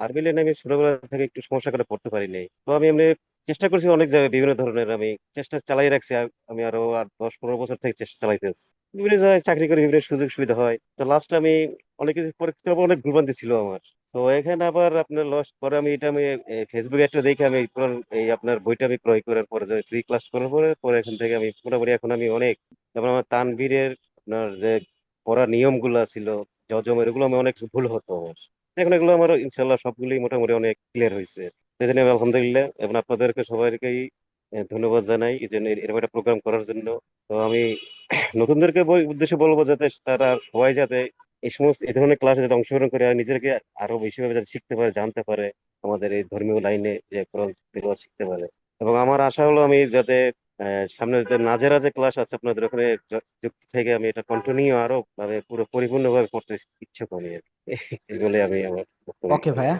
আরবি লাইনে আমি ছোটবেলা থেকে একটু সমস্যা করে পড়তে পারি নাই তো আমি এমনি চেষ্টা করছি অনেক জায়গায় বিভিন্ন ধরনের, আমি চেষ্টা চালাই রাখছি আমি আরও আর দশ, পনেরো বছর থেকে চেষ্টা চালাইতেছি। বিভিন্ন জায়গায় চাকরি করে, বিভিন্ন সুযোগ সুবিধা হয়। তো লাস্ট আমি অনেক কিছু পরীক্ষার পর অনেক ভুলভ্রান্তি ছিল আমার। তো এখানে আবার আপনার লস পরে আমি এটা আমি ফেসবুকে একটা দেখে আমি এই আপনার বইটা আমি ক্রয় করার পরে ফ্রি ক্লাস করার পরে পরে এখান থেকে আমি মোটামুটি এখন আমি অনেক, যেমন আমার তানভীরের আপনার যে পড়ার নিয়মগুলো ছিল, জজমের, এগুলো আমি অনেক ভুল হতো আমার। এখন এগুলো আমার ইনশাল্লাহ সবগুলোই মোটামুটি অনেক ক্লিয়ার হয়েছে। সেই জন্য আলহামদুলিল্লাহ, এবং আপনাদেরকে সবাইকেই ধন্যবাদ জানাই এই জন্য এরকম একটা প্রোগ্রাম করার জন্য। তো আমি নতুনদেরকে উদ্দেশ্যে বলব যাতে তারা সবাই যাতে এই সমস্ত, এই ধরনের ক্লাসে যাতে অংশগ্রহণ করে আর নিজেকে আরও বেশিভাবে যাতে শিখতে পারে, জানতে পারে আমাদের এই ধর্মীয় লাইনে যে শিখতে পারে। এবং আমার আশা হলো আমি যাতে সামনে যে নাজেরা যে ক্লাস আছে, আপনাদের ওখানে যুক্ত থেকে আমি এটা কন্টিনিউ আরও ভাবে পুরো পরিপূর্ণভাবে করতে ইচ্ছুক আমি আর কি। এই বলে আমি আমার ওকে ভাইয়া